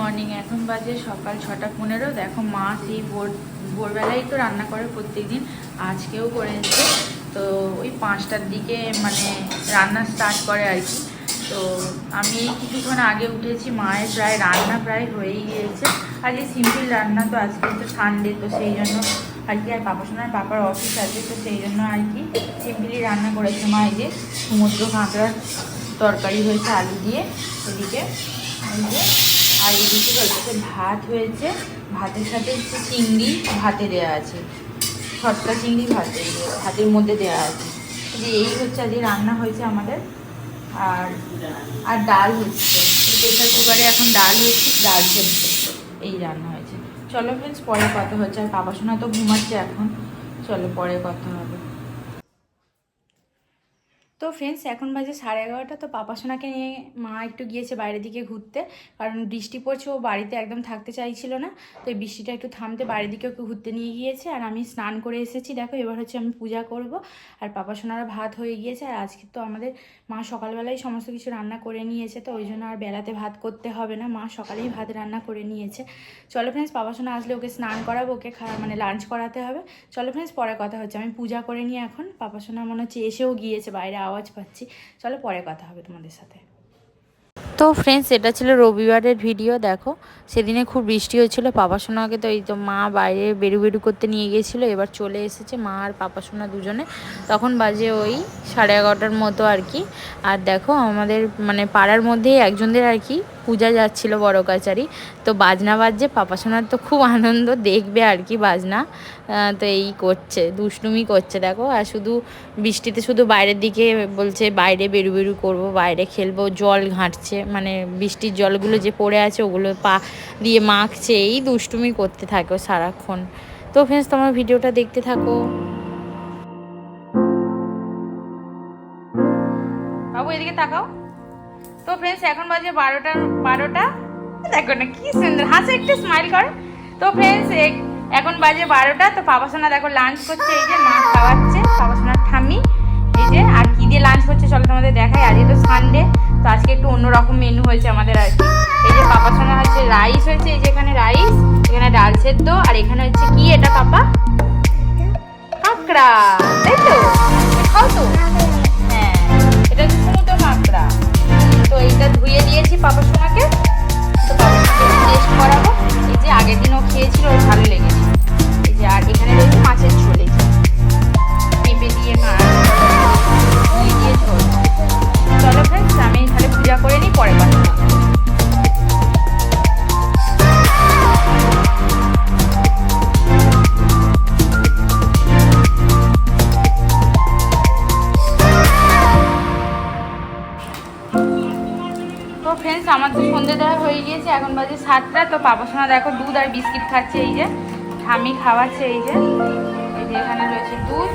Morning এখন বাজে সকাল ছটা পনেরো। দেখো মা সেই ভোর, ভোরবেলায় তো রান্না করে প্রত্যেকদিন, আজকেও করেছে তো ওই পাঁচটার দিকে মানে রান্না স্টার্ট করে আর কি। তো আমি কিছুক্ষণ আগে উঠেছি, মায়ের প্রায় রান্না প্রায় হয়েই গিয়েছে। আর এই সিম্পল রান্না তো আজকে তো সানডে তো সেই জন্য আর কি। আর পাপা সোনার পাপার অফিস আছে, তো সেই জন্য আর কি সিম্পলি রান্না করেছে মা এই যে সমুদ্র কাঁকড়ার তরকারি হয়েছে আলু দিয়ে। এদিকে আর এদিকে হচ্ছে ভাত হয়েছে। ভাতের সাথে হচ্ছে চিংড়ি ভাতে দেওয়া আছে। ছটকা চিংড়ি ভাতে ভাতের মধ্যে দেওয়া আছে। যে এই হচ্ছে আজকে রান্না হয়েছে আমাদের। আর আর ডাল হচ্ছে। প্রেশার কুকারে এখন ডাল হচ্ছে, ডাল সেদ্ধ। এই রান্না হয়েছে। চলো ফ্রেন্ডস পরে কথা হচ্ছে। আর বাবা শোনা তো ঘুমাচ্ছে এখন। চলো পরে কথা হবে। তো ফ্রেন্ডস এখন বাজে সাড়ে এগারোটা, তো পাপা সোনাকে নিয়ে মা একটু গিয়েছে বাইরের দিকে ঘুরতে, কারণ বৃষ্টি পড়ছে, ও বাড়িতে একদম থাকতে চাইছিল না, তো এই বৃষ্টিটা একটু থামতে বাইরের দিকে ওকে ঘুরতে নিয়ে গিয়েছে, আর আমি স্নান করে এসেছি, দেখো এবার হচ্ছে আমি পূজা করব, আর পাপা সোনারা ভাত হয়ে গিয়েছে, আর আজকে তো আমাদের মা সকালবেলায় সমস্ত কিছু রান্না করে নিয়েছে, তো ওই জন্য আর বেলাতে ভাত করতে হবে না, মা সকালেই ভাত রান্না করে নিয়েছে। চলো ফ্রেন্ডস পাপা সোনা আসলে ওকে স্নান করাবো, ওকে মানে লাঞ্চ করাতে হবে, চলো ফ্রেন্ডস পরে কথা হচ্ছে, আমি পূজা করে নিয়ে এখন, পাপা সোনা মনে হচ্ছে এসেও গিয়েছে বাইরে আওয়াজ পাচ্ছি। চলো পরে কথা হবে তোমাদের সাথে। তো ফ্রেন্ডস এটা ছিল রবিবারের ভিডিও দেখো। সেদিনে খুব বৃষ্টি হয়েছিল। পাপা সোনাকে তো এই তো মা বাইরে বেরু বেরু করতে নিয়ে গিয়েছিল। এবার চলে এসেছে মা আর পাপা সোনা দুজনে। তখন বাজে ওই সাড়ে এগারোটার মতো আর কি। আর দেখো আমাদের মানে পাড়ার মধ্যেই একজনদের আর কি পূজা যাচ্ছিল বড় কাচারি, তো বাজনা বাজছে, পাপা সোনার তো খুব আনন্দ, দেখবে আর কি বাজনা তো এই করছে, দুষ্টুমি করছে, দেখো, আর শুধু বৃষ্টিতে শুধু বাইরের দিকে বলছে, বাইরে বেরু বেরু করব, বাইরে খেলব, জল ঘাঁটছে মানে বৃষ্টির জলগুলো যে পড়ে আছে, ওগুলো পা দিয়ে মাখছে, এই দুষ্টুমি করতে থাকো সারাক্ষণ। তো ফ্রেন্ডস তোমার ভিডিওটা দেখতে থাকো। তাকাও। তো ফ্রেন্ডস এখন বাজে বারোটা বারোটা? দেখো না, কি সুন্দর, হাসে একটু স্মাইল কর। তো ফ্রেন্ডস এখন বাজে বারোটা, তো পাপা সোনা দেখো লাঞ্চ করছে, এই যে মা খাওয়াচ্ছে, পাপা সোনার ঠাম্মি। এই যে, আর কি দিয়ে লাঞ্চ করছে, চলো তোমাদের দেখাই, আজকে তো সানডে তো আজকে একটু অন্যরকম মেনু হয়েছে আমাদের আর কি। এই যে পাপা সোনা হচ্ছে রাইস হয়েছে, এই যে এখানে রাইস এখানে ডাল সেদ্ধ, আর এখানে হচ্ছে কি এটা পাপা? কাঁকড়া, তাই তো? খাও তো? হ্যাঁ এটা হচ্ছে সমুদ্র কাঁকড়া। তো এইটা ধুয়ে দিয়েছি পাপার সোনাকে। তো সোনাকে টেস্ট করাবো। এই যে আগের দিনও খেয়েছিল, ওর ভালো লেগেছে। এই যে আর এখানে রয়েছে মাছের ছোলে পেঁপে দিয়ে মাছ। এখন বাজে সাতটা, তো পাপা সোনা দেখো দুধ আর বিস্কিট খাচ্ছে, এই যে ঠামি খাওয়াচ্ছে, এই যে। এখানে রয়েছে দুধ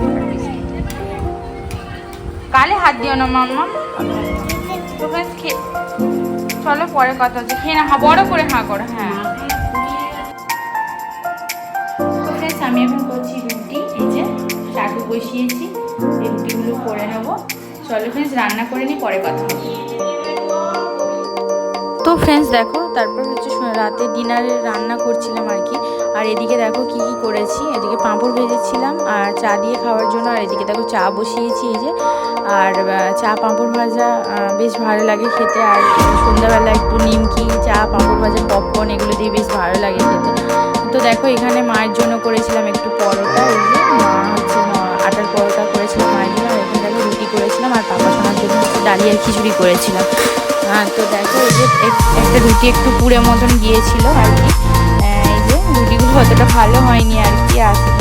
কালে হাত দিও না, মাম্মা। তো চলো পরে কথা হচ্ছে। খেয়ে না বড় করে হাঁ করো হ্যাঁ। আমি এখন করছি রুটি, এই যে চাটু বসিয়েছি। এই রুটিগুলো করে নেব। চলো ফ্রেন্ডস রান্না করে নিই, পরে কথা হবে। তো ফ্রেন্ডস দেখো, তারপর হচ্ছে রাতে ডিনারে রান্না করছিলাম আর কি। আর এদিকে দেখো কি কি করেছি। এদিকে পাঁপড় ভেজেছিলাম আর চা দিয়ে খাওয়ার জন্য। আর এদিকে দেখো চা বসিয়েছি এই যে। আর চা পাঁপড় ভাজা বেশ ভালো লাগে খেতে। আর সন্ধ্যাবেলা একটু নিমকি, চা, পাঁপড় ভাজা পপকর্ন এগুলো দিয়ে বেশ ভালো লাগে খেতে। তো দেখো, এখানে মায়ের জন্য করেছিলাম একটু পরোটা। এই যে মা হচ্ছে আটার পরোটা করেছিলাম মায়ের জন্য। আর এখানে দেখো রুটি করেছিলাম আর পাপা সোনার জন্য হচ্ছে ডালিয়ার খিচুড়ি করেছিলাম। আহ, তো দেখো এই যে একটা রুটি একটু পুড়ে মতন গিয়েছিল আর কি। এই যে রুটিগুলো অতটা ভালো হয়নি আর কি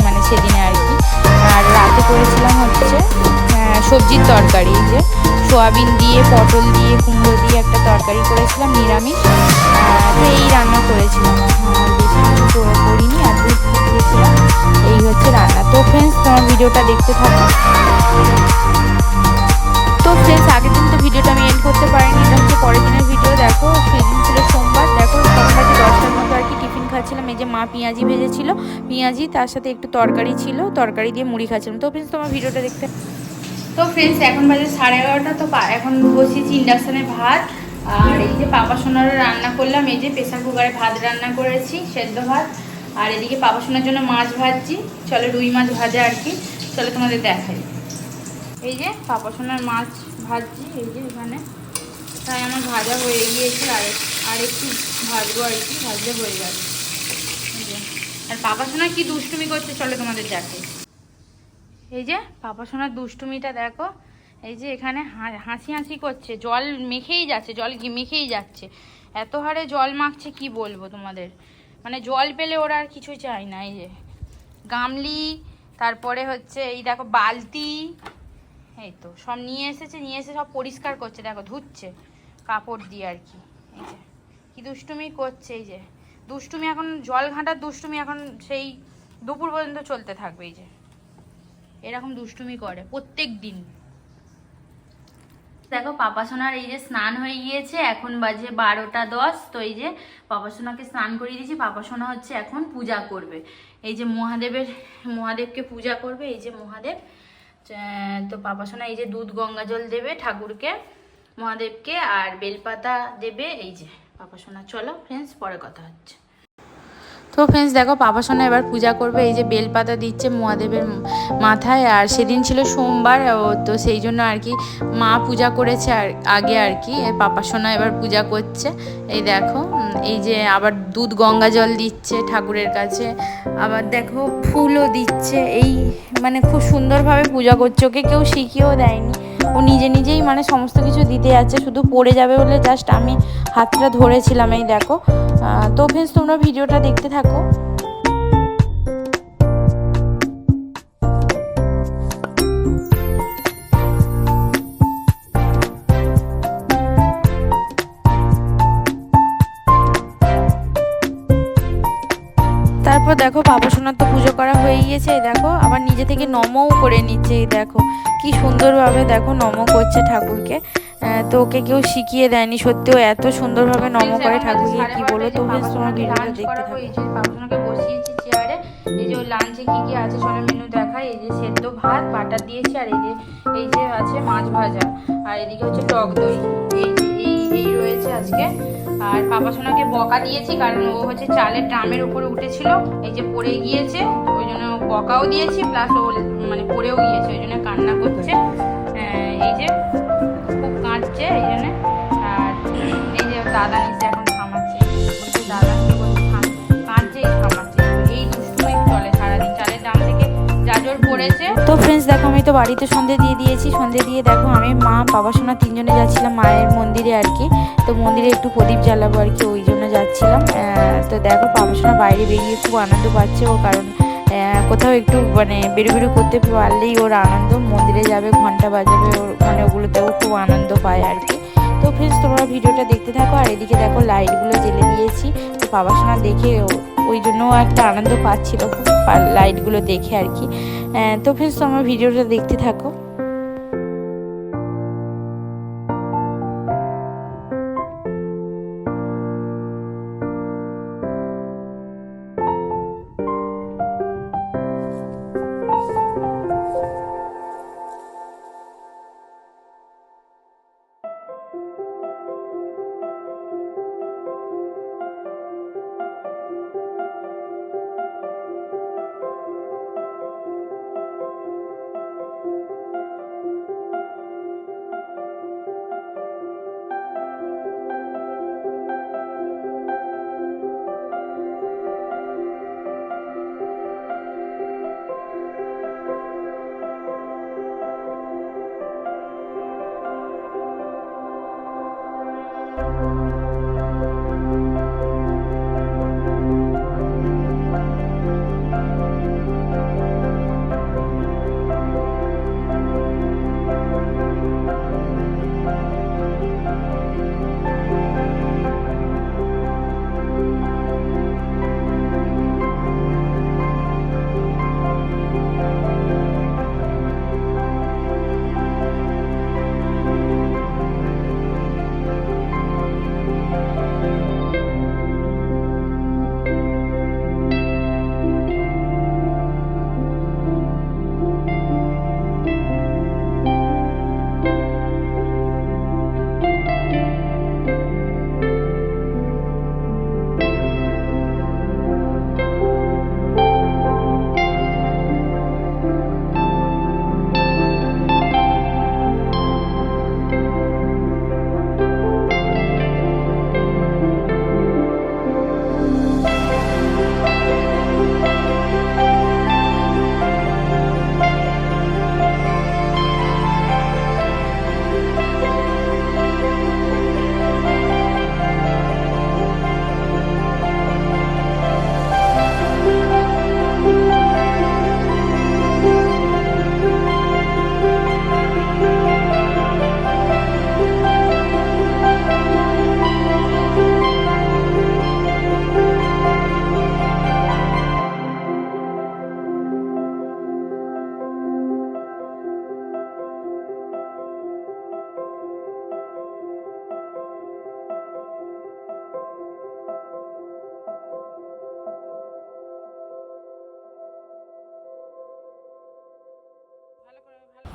মানে সেদিনে আর কি। আর রাতে করেছিলাম হচ্ছে সবজির তরকারি এই যে সোয়াবিন দিয়ে পটল দিয়ে কুমড়ো দিয়ে একটা তরকারি করেছিলাম নিরামিষ। তো এই রান্না করেছিলাম। করিনি আর এই হচ্ছে রান্না। তো ফ্রেন্ডস তোমার ভিডিওটা দেখতে থাকো। যে মা পেঁয়াজি ভেজেছিল, পেঁয়াজি তার সাথে একটু তরকারি ছিল, তরকারি দিয়ে মুড়ি খাচ্ছিলাম। তো ফ্রেন্ডস তোমার ভিডিওটা দেখতে তো ফ্রেন্ডস এখন বাজে সাড়ে এগারোটা, তো এখন বসিয়েছি ইন্ডাকশানে ভাত। আর এই যে পাপা সোনারও রান্না করলাম, এই যে প্রেসার কুকারে ভাত রান্না করেছি, সেদ্ধ ভাত। আর এদিকে পাপা সোনার জন্য মাছ ভাজছি। চলো রুই মাছ ভাজা আর কি। চলো তোমাদের দেখাই। এই যে পাপা সোনার মাছ ভাজছি, এই যে এখানে। তাই আমার ভাজা হয়ে গিয়েছে, আর আর একটু ভাজবো আর কি, ভাজলে হয়ে যাবে। আর পাপা সোনা কি দুষ্টুমি করছে চলো তোমাদের দেখাই। এই যে পাপা সোনার দুষ্টুমিটা দেখো, এই যে এখানে হাসি হাসি করছে, জল মেখেই যাচ্ছে, জল মেখেই যাচ্ছে। এত হারে জল মাখছে কি বলব তোমাদের? মানে জল পেলে ওরা আর কিছু চায় না, এই যে। গামলি, তারপরে হচ্ছে এই দেখো বালতি, এই তো সব নিয়ে এসেছে, নিয়ে এসে সব পরিষ্কার করছে, দেখো ধুচ্ছে, কাপড় দিয়ে আর কি, এই যে। কি দুষ্টুমি করছে, এই যে। দুষ্টুমি এখন, জল ঘাঁটার দুষ্টুমি এখন সেই দুপুর পর্যন্ত চলতে থাকবে এই যে। এরকম দুষ্টুমি করে প্রত্যেক দিন। দেখো, পাপা সোনার এই যে স্নান হয়ে গিয়েছে, এখন বাজে বারোটা দশ। তো এই যে পাপা সোনাকে স্নান করিয়ে দিয়েছি পাপাসোনা হচ্ছে এখন পূজা করবে। এই যে মহাদেবের, মহাদেবকে পূজা করবে, এই যে মহাদেব। তো পাপাসোনা এই যে দুধ গঙ্গা জল দেবে ঠাকুরকে, মহাদেবকে, আর বেলপাতা দেবে, এই যে। পাপা চলো ফ্রেন্ডস পরে কথা হচ্ছে। তো ফ্রেন্ডস দেখো, পাপা সোনা এবার পূজা করবে, এই যে বেলপাতা দিচ্ছে মহাদেবের মাথায়, আর সেদিন ছিল সোমবার তো সেই জন্য আর কি মা পূজা করেছে আর আগে আর কি পাপা সোনা এবার পূজা করছে। এই দেখো এই যে আবার দুধ গঙ্গা জল দিচ্ছে ঠাকুরের কাছে, আবার দেখো ফুলও দিচ্ছে, এই মানে খুব সুন্দরভাবে পূজা করছে, ওকে কেউ শিখিয়েও দেয়নি। ও নিজে নিজেই মানে সমস্ত কিছু দিতে যাচ্ছে, শুধু পড়ে যাবে বলে জাস্ট আমি হাতটা ধরেছিলাম এই দেখো। তো ফ্রেন্ডস তোমরা ভিডিওটা দেখতে থাকো। তারপর দেখো বাবা সোনার তো করা হয়ে গিয়েছে দেখো আবার নিজে থেকে নমও করে নিচ্ছে এই দেখো কি সুন্দরভাবে দেখো নম করছে ঠাকুরকে। তো ওকে কেউ শিখিয়ে দেয়নি সত্যি ও এত সুন্দরভাবে নম করে ঠাকুরকে কি বলো? তো বেশ তোমার ভিডিওটা দেখতে থাকো। এই যে বাবুসোনাকে বসিয়েছি চেয়ারে এই যে ওর লাঞ্চে কি কি আছে চলো মেনু দেখাই এই যে সেদ্ধ ভাত বাটা দিয়েছি আর এই যে এই যে আছে মাছ ভাজা আর এদিকে হচ্ছে টক দই এই যে রয়েছে আজকে। আর পাপা সোনাকে বকা দিয়েছি, কারণ ও হচ্ছে চালের ড্রামের উপরে উঠেছিল, এই যে পড়ে গিয়েছে ওই জন্য বকাও দিয়েছি, প্লাস ও মানে পড়েও গিয়েছে, ওই জন্য কান্না করছে। এই যে খুব কাঁদছে, এই জন্য। আর এই যে দাদা পড়েছে তো ফ্রেন্ডস দেখো, আমি তো বাড়িতে সন্ধে দিয়ে দিয়েছি। সন্ধে দিয়ে দেখো, আমি মা, বাবা, সোনা তিনজনে যাচ্ছিলাম মায়ের মন্দিরে আর কি। তো মন্দিরে একটু প্রদীপ জ্বালাবো আর কি, ওই জন্য যাচ্ছিলাম। তো দেখো, বাবা, সোনা বাইরে বেরিয়ে খুব আনন্দ পাচ্ছে ও, কারণ কোথাও একটু মানে বেরো বেরো করতে পারলেই ওর আনন্দ। মন্দিরে যাবে, ঘণ্টা বাজাবে, ওর মানে ওগুলোতেও খুব আনন্দ পায় আর কি। তো ফ্রেন্ডস তোমরা ভিডিওটা দেখতে থাকো, আর এদিকে দেখো লাইটগুলো জ্বেলে দিয়েছি। তো বাবা, সোনা দেখে ওই জন্য একটা আনন্দ পাচ্ছিল। খুব লাইটগুলো দেখে আর কি। তো ফ্রেন্ডস তোমার ভিডিওটা দেখতে থাকো।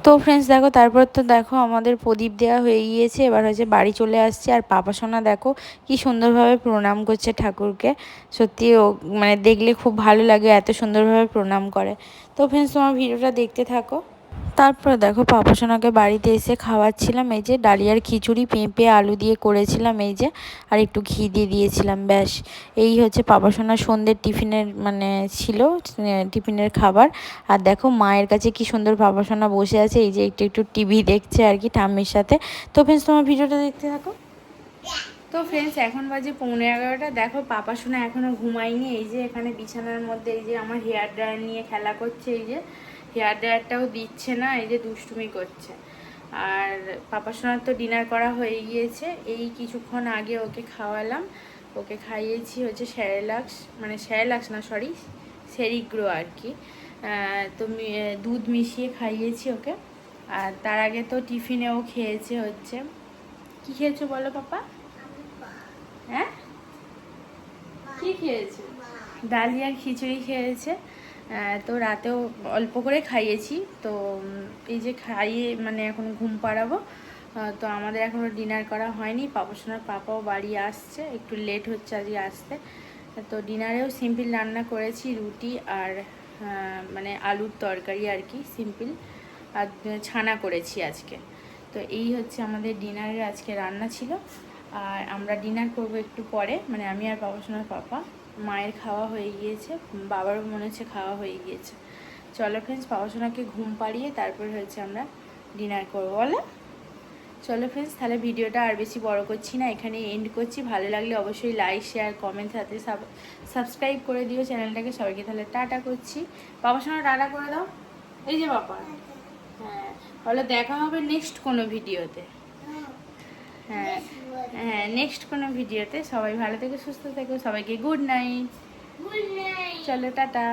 তো ফ্রেন্ডস দেখো, তারপর তো দেখো আমাদের প্রদীপ দেওয়া হয়ে গিয়েছে, এবার হচ্ছে বাড়ি চলে আসছে, আর পাপা সোনা দেখো কি সুন্দরভাবে প্রণাম করছে ঠাকুরকে। সত্যি ও মানে দেখলে খুব ভালো লাগে এত সুন্দরভাবে প্রণাম করে। তো ফ্রেন্ডস তোমার ভিডিওটা দেখতে থাকো। তারপর দেখো পাপাসোনাকে বাড়িতে এসে খাওয়াচ্ছিলাম। এই যে ডালিয়ার খিচুড়ি, পেঁপে, আলু দিয়ে করেছিলাম এই যে, আর একটু ঘি দিয়ে দিয়েছিলাম, ব্যাস। এই হচ্ছে পাপাসোনার সন্ধ্যের টিফিনের মানে ছিল টিফিনের খাবার। আর দেখো মায়ের কাছে কি সুন্দর পাপাসোনা বসে আছে, এই যে একটু একটু টিভি দেখছে আর কি ঠাম্মির সাথে। তো ফ্রেন্ডস তোমার ভিডিওটা দেখতে থাকো। তো ফ্রেন্ডস এখন বাজে পৌনে এগারোটা। দেখো পাপা শোনা এখনও ঘুমায়নি, এই যে এখানে বিছানার মধ্যে এই যে আমার হেয়ার ড্রায়ার নিয়ে খেলা করছে, এই যে। হেয়ার ড্রায়ারটাও দিচ্ছে না, এই যে দুষ্টুমি করছে। আর পাপা সোনার তো ডিনার করা হয়ে গিয়েছে, এই কিছুক্ষণ আগে ওকে খাওয়ালাম। ওকে খাইয়েছি হচ্ছে স্যারেলাক্স মানে স্যারেলাক্স না সরি সেরিগ্রো আর কি। তো দুধ মিশিয়ে খাইয়েছি ওকে। আর তার আগে তো টিফিনেও খেয়েছে হচ্ছে। কি খেয়েছো বলো পাপা? হ্যাঁ? কি খেয়েছে? ডালিয়া খিচুড়ি খেয়েছে। তো রাতেও অল্প করে খাইয়েছি। তো এই যে খাইয়ে মানে এখন ঘুম পাড়াবো তো আমাদের এখনও ডিনার করা হয়নি। পাপাসোনার পাপাও বাড়ি আসছে, একটু লেট হচ্ছে আজকে আসতে। তো ডিনারেও সিম্পল রান্না করেছি, রুটি আর মানে আলুর তরকারি আর কি, সিম্পল। আর ছানা করেছি আজকে। তো এই হচ্ছে আমাদের ডিনারের আজকে রান্না ছিল। আর আমরা ডিনার করব একটু পরে মানে আমি আর বাবাসোনার পাপা। মায়ের খাওয়া হয়ে গিয়েছে, বাবারও মনে হচ্ছে খাওয়া হয়ে গিয়েছে। চলো ফ্রেন্ডস বাবাসোনাকে ঘুম পাড়িয়ে তারপর হচ্ছে আমরা ডিনার করব, বলো? চলো ফ্রেন্ডস তাহলে ভিডিওটা আর বেশি বড় করছি না, এখানে এন্ড করছি। ভালো লাগলে অবশ্যই লাইক শেয়ার কমেন্ট সাথে সাবস্ক্রাইব করে দিও চ্যানেলটাকে সবাইকে তাহলে টাটা করছি। বাবার টাটা করে দাও। এই যে বাবা। হ্যাঁ বলো দেখা হবে নেক্সট কোনো ভিডিওতে হ্যাঁ। হ্যাঁ নেক্সট কোনো ভিডিওতে সবাই ভালো থেকে সুস্থ থেকো সবাইকে গুড নাইট Good night. চলো টাটা